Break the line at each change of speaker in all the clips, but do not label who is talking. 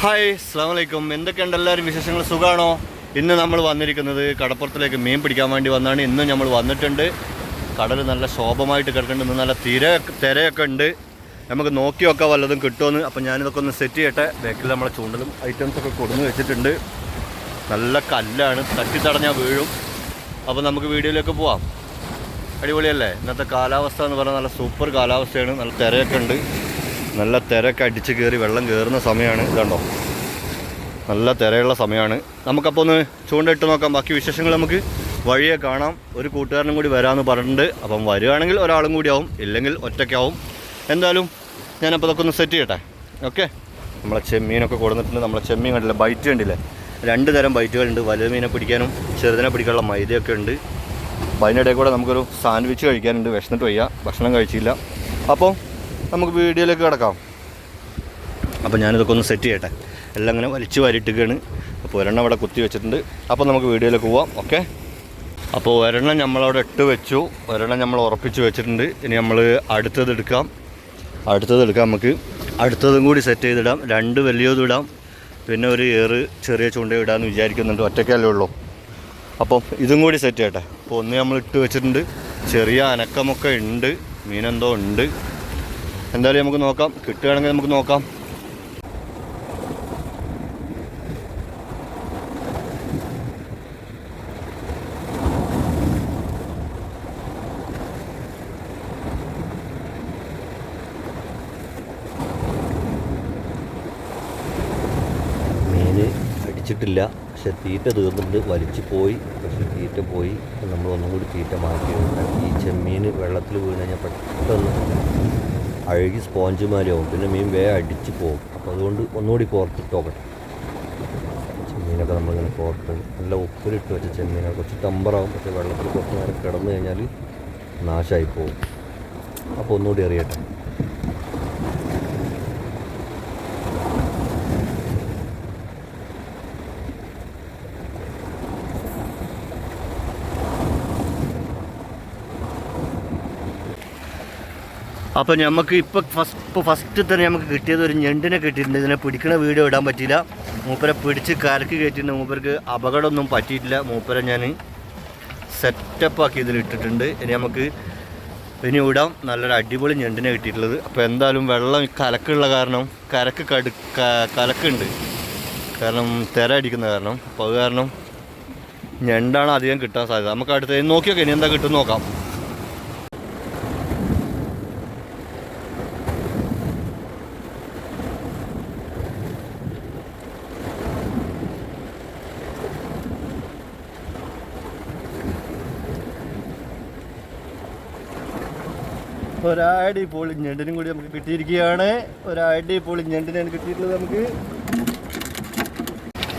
Hi അസ്സാം വലൈക്കും എന്തൊക്കെയുണ്ട് എല്ലാവരും വിശേഷങ്ങൾ? സുഖമാണോ ഇന്ന് നമ്മൾ വന്നിരിക്കുന്നത് കടപ്പുറത്തിലേക്ക് മീൻ പിടിക്കാൻ വേണ്ടി വന്നാണ്. ഇന്ന് നമ്മൾ വന്നിട്ടുണ്ട്. കടൽ നല്ല ശോഭമായിട്ട് കിടക്കുന്നുണ്ട്. നല്ല തിര തിരയൊക്കെ ഉണ്ട്. നമുക്ക് നോക്കി നോക്കാം വല്ലതും കിട്ടുമെന്ന് അപ്പം ഞാനിതൊക്കെ ഒന്ന് സെറ്റ് ചെയ്യട്ടെ. ബാക്കിൽ നമ്മളെ ചൂണ്ടലും ഐറ്റംസ് ഒക്കെ കൊടുന്ന് വെച്ചിട്ടുണ്ട്. നല്ല കല്ലാണ്. തട്ടിത്തടഞ്ഞാൽ വീഴും. അപ്പോൾ നമുക്ക് വീഡിയോയിലേക്ക് പോവാം. അടിപൊളിയല്ലേ? ഇന്നത്തെ കാലാവസ്ഥ എന്ന് പറഞ്ഞാൽ നല്ല സൂപ്പർ കാലാവസ്ഥയാണ്. നല്ല തിരയൊക്കെ ഉണ്ട്. നല്ല തിരക്ക് അടിച്ച് കയറി വെള്ളം കയറുന്ന സമയമാണ് ഇതുണ്ടോ? നല്ല തിരയുള്ള സമയമാണ്. നമുക്കപ്പോൾ ഒന്ന് ചൂണ്ടയിട്ട് നോക്കാം. ബാക്കി വിശേഷങ്ങൾ നമുക്ക് വഴിയെ കാണാം. ഒരു കൂട്ടുകാരനും കൂടി വരാമെന്ന് പറഞ്ഞിട്ടുണ്ട്. അപ്പം വരികയാണെങ്കിൽ ഒരാളും കൂടി ആവും. ഇല്ലെങ്കിൽ ഒറ്റയ്ക്കാവും. എന്തായാലും ഞാനപ്പോൾ അതൊക്കെ ഒന്ന് സെറ്റ് ചെയ്യട്ടെ. ഓക്കെ നമ്മളെ ചെമ്മീനൊക്കെ കൊടുത്തിട്ടുണ്ട്. നമ്മളെ ചെമ്മീൻ കണ്ടില്ല? ബൈറ്റ് കണ്ടില്ലേ? രണ്ട് തരം ബൈറ്റുകളുണ്ട് വലിയ മീനെ പിടിക്കാനും ചെറുതിനെ പിടിക്കാനുള്ള മൈദയൊക്കെ ഉണ്ട്. അപ്പോൾ അതിനിടയിൽ കൂടെ നമുക്കൊരു സാൻഡ്വിച്ച് കഴിക്കാനുണ്ട്. വിശന്നിട്ട് വയ്യ. ഭക്ഷണം കഴിച്ചില്ല. അപ്പോൾ നമുക്ക് വീഡിയോയിലേക്ക് കിടക്കാം. അപ്പോൾ ഞാനിതൊക്കെ ഒന്ന് സെറ്റ് ചെയ്യട്ടെ. എല്ലാം അങ്ങനെ വലിച്ചു വാരിയിട്ടിരിക്കുകയാണ്. അപ്പോൾ ഒരെണ്ണം അവിടെ കുത്തി വെച്ചിട്ടുണ്ട്. അപ്പോൾ നമുക്ക് വീഡിയോയിലേക്ക് പോവാം ഓക്കെ? അപ്പോൾ ഒരെണ്ണം നമ്മളവിടെ ഇട്ട് വെച്ചു. ഒരെണ്ണം നമ്മൾ ഉറപ്പിച്ച് വെച്ചിട്ടുണ്ട്. ഇനി നമ്മൾ അടുത്തത് എടുക്കാം. അടുത്തത് എടുക്കാം നമുക്ക്. അടുത്തതും കൂടി സെറ്റ് ചെയ്തിടാം. രണ്ട് വലിയതും ഇടാം. പിന്നെ ഒരു ഏറ് ചെറിയ ചൂണ്ട ഇടാമെന്ന് വിചാരിക്കുന്നുണ്ട്. ഒറ്റയ്ക്കല്ലേ ഉള്ളൂ. അപ്പം ഇതും കൂടി സെറ്റ് ചെയ്യട്ടെ. അപ്പോൾ ഒന്ന് നമ്മൾ ഇട്ട് വെച്ചിട്ടുണ്ട്. ചെറിയ അനക്കമൊക്കെ ഉണ്ട്. മീനെന്തോ ഉണ്ട്. എന്തായാലും നമുക്ക് നോക്കാം. കിട്ടുകയാണെങ്കിൽ നമുക്ക് നോക്കാം. മീൻ അടിച്ചിട്ടില്ല. പക്ഷെ തീറ്റ തീർന്നിട്ട് വലിച്ചു പോയി. പക്ഷെ തീറ്റ പോയി. നമ്മൾ ഒന്നും കൂടി തീറ്റ മാറ്റി ഈ ചെമ്മീൻ വെള്ളത്തിൽ വീണ് കഴിഞ്ഞാൽ പെട്ടെന്ന് അഴുകി സ്പോഞ്ച് മാതിരിയാവും പിന്നെ മീൻ വേ അടിച്ച് പോകും. അപ്പോൾ അതുകൊണ്ട് ഒന്നുകൂടി കോർത്തിട്ടോക്കട്ടെ ചെമ്മീനൊക്കെ നമ്മളിങ്ങനെ കോർത്ത് നല്ല ഉപ്പിലിട്ട് വെച്ച ചെമ്മീനൊക്കെ കുറച്ച് ടമ്പറാവും. പക്ഷേ വെള്ളത്തിൽ കുറച്ച് നേരം കിടന്നു കഴിഞ്ഞാൽ നാശമായി പോകും. അപ്പോൾ ഒന്നുകൂടി അറിയട്ടെ അപ്പോൾ നമുക്ക് ഇപ്പോൾ ഫസ്റ്റ് ഇപ്പോൾ ഫസ്റ്റ് തന്നെ നമുക്ക് കിട്ടിയത് ഒരു ഞണ്ടിനെ കിട്ടിയിട്ടുണ്ട്. ഇതിനെ പിടിക്കണ വീഡിയോ ഇടാൻ പറ്റിയില്ല. മൂപ്പരെ പിടിച്ച് കരക്ക് കയറ്റിയിട്ടുണ്ട്. മൂപ്പർക്ക് അപകടമൊന്നും പറ്റിയിട്ടില്ല. മൂപ്പരെ ഞാൻ സെറ്റപ്പ് ആക്കി ഇതിൽ ഇട്ടിട്ടുണ്ട്. ഇനി നമുക്ക് ഇനി ഇടാം. നല്ലൊരു അടിപൊളി ഞണ്ടിനെ കിട്ടിയിട്ടുള്ളത്. അപ്പോൾ എന്തായാലും വെള്ളം കലക്കുള്ള കാരണം കരക്ക് കടു കലക്കുണ്ട്. കാരണം തിര അടിക്കുന്ന കാരണം. അപ്പോൾ അത് കാരണം ഞണ്ടാണ് അധികം കിട്ടാൻ സാധ്യത. നമുക്ക് അടുത്ത് നോക്കിയൊക്കെ ഇനി എന്താ കിട്ടും നോക്കാം. ഒരാടി പൊളി ഞണ്ടിനും കൂടി നമുക്ക് കിട്ടിയിരിക്കുകയാണ്. ഒരാടി പൊളി ഞണ്ടിനാണ് കിട്ടിയിട്ടുള്ളത് നമുക്ക്.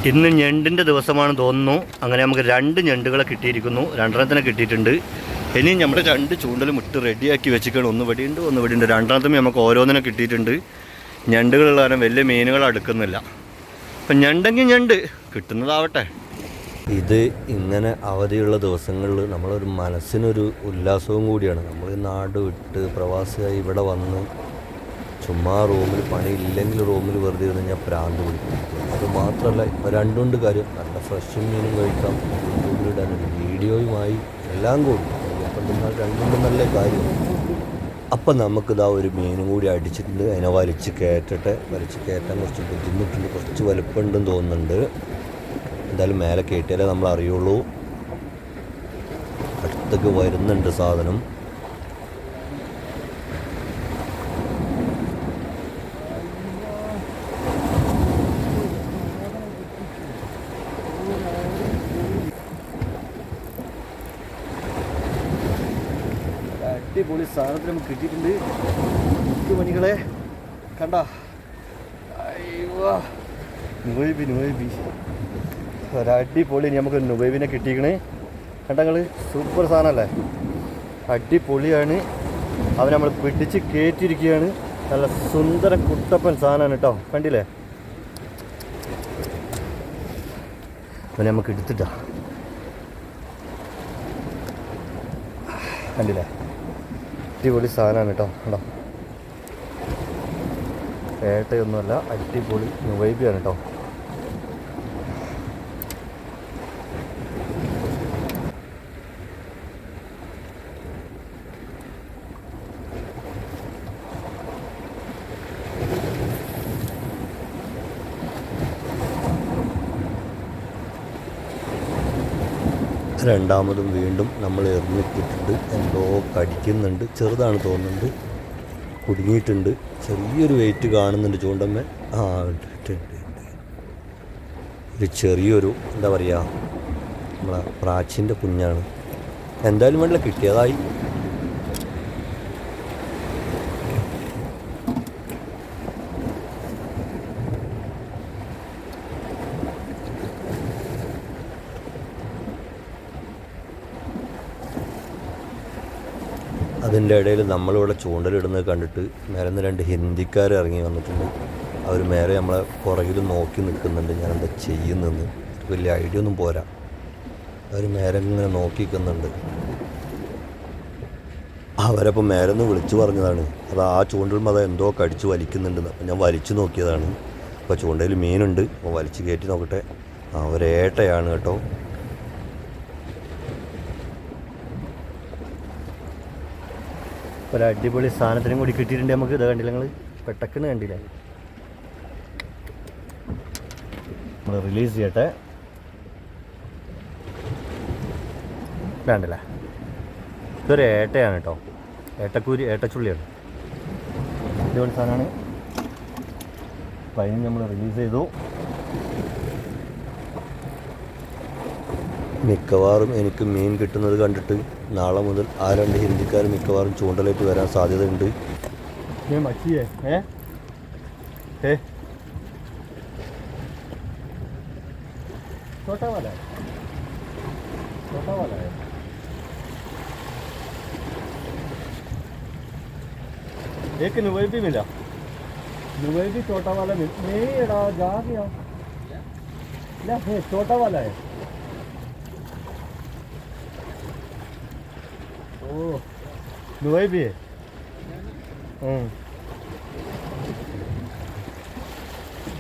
ഇന്ന് ഞണ്ടിന്റെ ദിവസമാണ് തോന്നുന്നു. അങ്ങനെ നമുക്ക് രണ്ട് ഞണ്ടുകളെ കിട്ടിയിരിക്കുന്നു. രണ്ടെണ്ണത്തിനെ കിട്ടിയിട്ടുണ്ട്. ഇനി നമ്മുടെ രണ്ട് ചൂണ്ടലും ഇട്ട് റെഡിയാക്കി വെച്ചിട്ടാണ് ഒന്ന് വെടിയുണ്ട് ഒന്ന് വെടിയുണ്ട് രണ്ടെണ്ണത്തും നമുക്ക് ഓരോന്നിനെ കിട്ടിയിട്ടുണ്ട്. ഞണ്ടുകളുള്ള കാരണം വലിയ മീനുകൾ അടുക്കുന്നില്ല. അപ്പം ഞണ്ടെങ്കിൽ ഞണ്ട്. കിട്ടുന്നതാവട്ടെ. ഇത് ഇങ്ങനെ അവധിയുള്ള ദിവസങ്ങളിൽ നമ്മളൊരു മനസ്സിനൊരു ഉല്ലാസവും കൂടിയാണ്. നമ്മൾ നാട് വിട്ട് പ്രവാസിയായി ഇവിടെ വന്ന് ചുമ്മാ റൂമിൽ പണിയില്ലെങ്കിൽ റൂമിൽ വെറുതെ ഇരുന്ന് ഞാൻ പ്രാന്ത് പിടിക്കും അത് മാത്രമല്ല ഇപ്പോൾ രണ്ടുകൊണ്ട് കാര്യം. നല്ല ഫ്രഷ് മീനും കഴിക്കാം. ഒരു വീഡിയോയുമായി എല്ലാം കൂടി. അപ്പം നിങ്ങൾ രണ്ടുകൊണ്ടും നല്ല കാര്യം. അപ്പം നമുക്കിതാ ഒരു മീനും കൂടി അടിച്ചിട്ടുണ്ട്. അതിനെ വലിച്ച് കയറ്റട്ടെ. വലിച്ച് കയറ്റാൻ കുറച്ച് ബുദ്ധിമുട്ടുണ്ട്. കുറച്ച് വലുപ്പമുണ്ടെന്ന് തോന്നുന്നുണ്ട്. എന്തായാലും മേലെ കയറ്റിയാലേ നമ്മൾ അറിയുള്ളൂ അടുത്തേക്ക് വരുന്നുണ്ട് സാധനം. അടിപൊളി സാധനത്തിന് നമുക്ക് കിട്ടിയിട്ടുണ്ട്. എനിക്ക് മണികളെ. കണ്ട. അയ്യോ. നോയിബി നോയിബി ഒരടിപൊളി നമുക്ക് നുബൈബിനെ കിട്ടിക്കണേ കണ്ടങ്ങൾ സൂപ്പർ സാധനമല്ലേ അടിപൊളിയാണ്. അവർ നമ്മൾ പിടിച്ച് കയറ്റിയിരിക്കുകയാണ് നല്ല സുന്ദര കുട്ടപ്പൻ സാധനമാണ് കേട്ടോ. കണ്ടില്ലേ? അവനെ നമുക്ക് എടുത്തിട്ടാ. കണ്ടില്ലേ? അടിപൊളി സാധനമാണ് കേട്ടോ. കേട്ടോ ഏട്ടയൊന്നുമല്ല അടിപൊളി വൈബിയാണ് കേട്ടോ. രണ്ടാമതും വീണ്ടും നമ്മൾ എറിഞ്ഞിട്ടിട്ടുണ്ട് എന്തോ കടിക്കുന്നുണ്ട്. ചെറുതാണ് തോന്നുന്നുണ്ട്. കുടുങ്ങിയിട്ടുണ്ട്. ചെറിയൊരു വെയിറ്റ് കാണുന്നുണ്ട് ചൂണ്ടമ്മ. ആ ഉണ്ട്. ഒരു ചെറിയൊരു എന്താ പറയുക നമ്മളെ പ്രാച്ചിന്റെ കുഞ്ഞാണ്. എന്തായാലും വേണ്ട കിട്ടിയതായി. അതിന്റെ ഇടയിൽ നമ്മളിവിടെ ചൂണ്ടലിടുന്നത് കണ്ടിട്ട് മേലെ നിന്ന് രണ്ട് ഹിന്ദിക്കാർ ഇറങ്ങി വന്നിട്ടുണ്ട്. അവർ മേലെ നമ്മളെ പുറകിൽ നോക്കി നിൽക്കുന്നുണ്ട്. ഞാൻ എന്താ ചെയ്യുന്നതെന്ന് വലിയ ഐഡിയ ഒന്നും പോരാ. അവർ മേലെ ഇങ്ങനെ നോക്കി നിൽക്കുന്നുണ്ട്. അവരപ്പോൾ മേലെ വിളിച്ചു പറഞ്ഞതാണ്. അത് ആ ചൂണ്ടലും അത് എന്തോ കടിച്ച് വലിക്കുന്നുണ്ടെന്ന്. അപ്പം ഞാൻ വലിച്ചു നോക്കിയതാണ്. അപ്പോൾ ചൂണ്ടയിൽ മീനുണ്ട്. അപ്പോൾ വലിച്ചു കയറ്റി നോക്കട്ടെ. അവരേട്ടയാണ് കേട്ടോ. ഒരു അടിപൊളി സാധനത്തിനും കൂടി കിട്ടിയിട്ടുണ്ട് നമുക്ക്. ഇത് കണ്ടില്ല നിങ്ങൾ പെട്ടക്കിന് കണ്ടില്ലേ? നമ്മൾ റിലീസ് ചെയ്യട്ടെ. വേണ്ടല്ലേ ഇതൊരു ഏട്ടയാണ് കേട്ടോ ഏട്ടക്കൂരി ഏട്ടച്ചുള്ളിയാണ്. അടിപൊളി സാധനമാണ്. അതിന് നമ്മൾ റിലീസ് ചെയ്തു. മിക്കവാറും എനിക്ക് മീൻ കിട്ടുന്നത് കണ്ടിട്ട് നാളെ മുതൽ ആ രണ്ട് ഹിന്ദിക്കാർ മിക്കവാറും ചൂണ്ടലായിട്ട് വരാൻ സാധ്യതയുണ്ട്
ये मच्छी है हैं
ഏ
छोटा वाला है छोटा वाला है एक नुबई भी मिला नुबई भी छोटा वाला मिल नहीं एड़ा जा गया ले है छोटा वाला है Nubai
bie.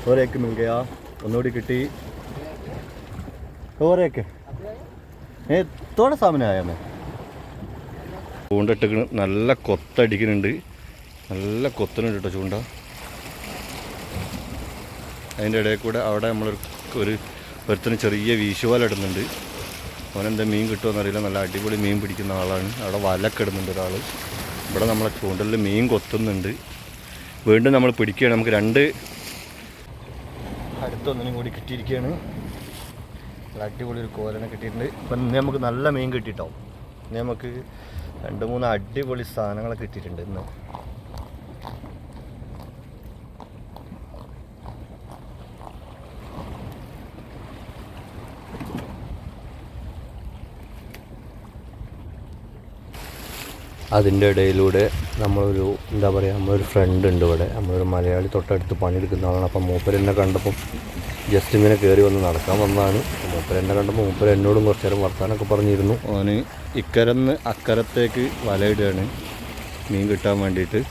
ഒരേക്ക് മിൽ ഗയാ ഒന്നുകൂടി കിട്ടി ഒരേക്ക് ഏ തോടെ സാമനായമേ ചൂണ്ട ഇട്ടിക്കണ് നല്ല കൊത്തടിക്കുന്നുണ്ട് നല്ല കൊത്തനുണ്ട് കേട്ടോ ചൂണ്ട അതിന്റെ ഇടയിൽ കൂടെ അവിടെ നമ്മൾ ഒരു ഒരുത്തിന് ചെറിയ വീശുവാലിടുന്നുണ്ട് അവനെന്താ മീൻ കിട്ടുമെന്ന് അറിയില്ല. നല്ല അടിപൊളി മീൻ പിടിക്കുന്ന ആളാണ്. അവിടെ വലക്കിടുന്നുണ്ട് ഒരാൾ. ഇവിടെ നമ്മളെ ചൂണ്ടലിൽ മീൻ കൊത്തുന്നുണ്ട്. വീണ്ടും നമ്മൾ പിടിക്കുകയാണ്. നമുക്ക് രണ്ട് അടുത്തൊന്നിനും കൂടി കിട്ടിയിരിക്കുകയാണ്. നല്ല അടിപൊളി ഒരു കോലനെ കിട്ടിയിട്ടുണ്ട്. ഇപ്പം ഇന്ന് നമുക്ക് നല്ല മീൻ കിട്ടിട്ടോ. ഇന്ന് നമുക്ക് രണ്ട് മൂന്ന് അടിപൊളി സാധനങ്ങളൊക്കെ കിട്ടിയിട്ടുണ്ട് ഇന്ന്. അതിന്റെ ഇടയിലൂടെ നമ്മളൊരു എന്താ പറയുക നമ്മളൊരു ഫ്രണ്ട് ഉണ്ട് ഇവിടെ. നമ്മളൊരു മലയാളി തൊട്ടടുത്ത് പണിയെടുക്കുന്ന ആളാണ്. അപ്പം മൂപ്പർ എന്നെ കണ്ടപ്പം ജസ്റ്റ് ഇങ്ങനെ കയറി വന്ന് നടക്കാൻ വന്നതാണ്. മൂപ്പർ എന്നെ കണ്ടപ്പോൾ മൂപ്പർ എന്നോടും കുറച്ച് നേരം വർത്താനൊക്കെ പറഞ്ഞിരുന്നു. അവന് ഇക്കരന്ന് അക്കരത്തേക്ക് വലയിടുകയാണ് മീൻ കിട്ടാൻ വേണ്ടിയിട്ട്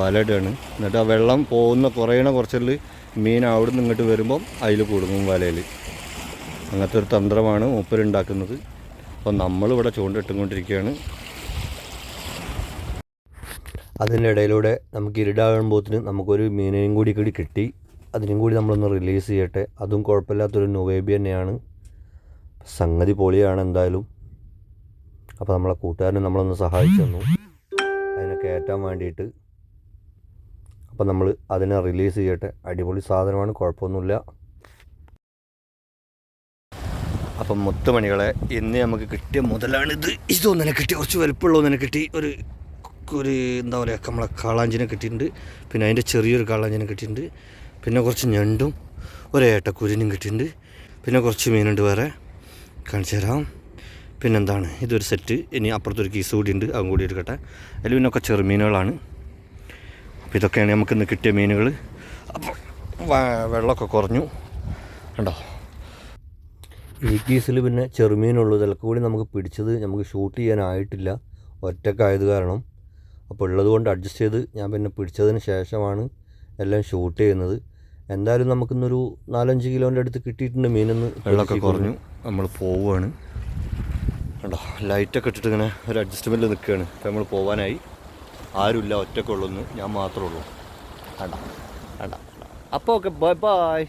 വലയിടുകയാണ് എന്നിട്ട് ആ വെള്ളം പോകുന്ന കുറയണ കുറച്ചിൽ മീൻ അവിടെ നിന്ന് ഇങ്ങോട്ട് വരുമ്പം അതിൽ കുടുങ്ങും വലയിൽ. അങ്ങനത്തെ ഒരു തന്ത്രമാണ് മൂപ്പരുണ്ടാക്കുന്നത് അപ്പോൾ നമ്മളിവിടെ ചൂണ്ടിട്ടുകൊണ്ടിരിക്കുകയാണ് അതിന്റെ ഇടയിലൂടെ നമുക്ക് ഇരുടാകുമ്പോഴത്തിന് നമുക്കൊരു മീനിനെയും കൂടി കൂടി കിട്ടി. അതിനും കൂടി നമ്മളൊന്ന് റിലീസ് ചെയ്യട്ടെ. അതും കുഴപ്പമില്ലാത്തൊരു നൊവേബി തന്നെയാണ്. സംഗതി പൊളിയാണ് എന്തായാലും. അപ്പോൾ നമ്മളെ കൂട്ടുകാരനെ നമ്മളൊന്ന് സഹായിച്ചു തന്നു. അതിനെ കയറ്റാൻ വേണ്ടിയിട്ട്. അപ്പോൾ നമ്മൾ അതിനെ റിലീസ് ചെയ്യട്ടെ. അടിപൊളി സാധനമാണ് കുഴപ്പമൊന്നുമില്ല. അപ്പം മുത്തുമണികളെ ഇന്ന് നമുക്ക് കിട്ടിയ മുതലാണിത്. ഇതൊന്നിനെ കിട്ടി കുറച്ച് വലുപ്പമുള്ള ഒന്നിനെ കിട്ടി ഒരു ഒരു എന്താ പറയുക നമ്മളെ കാളാഞ്ചിനെ കിട്ടിയിട്ടുണ്ട്. പിന്നെ അതിന്റെ ചെറിയൊരു കാളാഞ്ചിനെ കിട്ടിയിട്ടുണ്ട്. പിന്നെ കുറച്ച് ഞണ്ടും ഒരു ഏട്ടക്കുരിനും കിട്ടിയിട്ടുണ്ട്. പിന്നെ കുറച്ച് മീനുണ്ട് വേറെ. കാണിച്ചു തരാം. പിന്നെന്താണ്? ഇതൊരു സെറ്റ്. ഇനി അപ്പുറത്തൊരു കീസ് കൂടി ഉണ്ട് അതും കൂടി എടുക്കട്ടെ. അതിൽ പിന്നൊക്കെ ചെറുമീനുകളാണ് അപ്പോൾ ഇതൊക്കെയാണ് നമുക്കിന്ന് കിട്ടിയ മീനുകൾ അപ്പോൾ വെള്ളമൊക്കെ കുറഞ്ഞു. കണ്ടോ? ഈ കീസിൽ പിന്നെ ചെറുമീനുള്ളൂ ഇതൊക്കെ കൂടി നമുക്ക് പിടിച്ചത് നമുക്ക് ഷൂട്ട് ചെയ്യാനായിട്ടില്ല. ഒറ്റക്കായത് കാരണം. അപ്പോൾ ഉള്ളത് കൊണ്ട് അഡ്ജസ്റ്റ് ചെയ്ത് ഞാൻ പിന്നെ പിടിച്ചതിന് ശേഷമാണ് എല്ലാം ഷൂട്ട് ചെയ്യുന്നത്. എന്തായാലും നമുക്കിന്നൊരു നാലഞ്ച് കിലോന്റെ അടുത്ത് കിട്ടിയിട്ടുണ്ട് മീനെന്ന് വെള്ളമൊക്കെ കുറഞ്ഞു. നമ്മൾ പോവുകയാണ്. കണ്ടോ ലൈറ്റൊക്കെ ഇട്ടിട്ട് ഇങ്ങനെ ഒരു അഡ്ജസ്റ്റ്മെന്റിൽ നിൽക്കുകയാണ്. ഇപ്പം നമ്മൾ പോകാനായി ആരുമില്ല ഒറ്റക്കുള്ളൊന്ന് ഞാൻ മാത്രമേ ഉള്ളൂ. കണ്ട കണ്ട അപ്പോൾ ഓക്കെ ബൈ ബൈ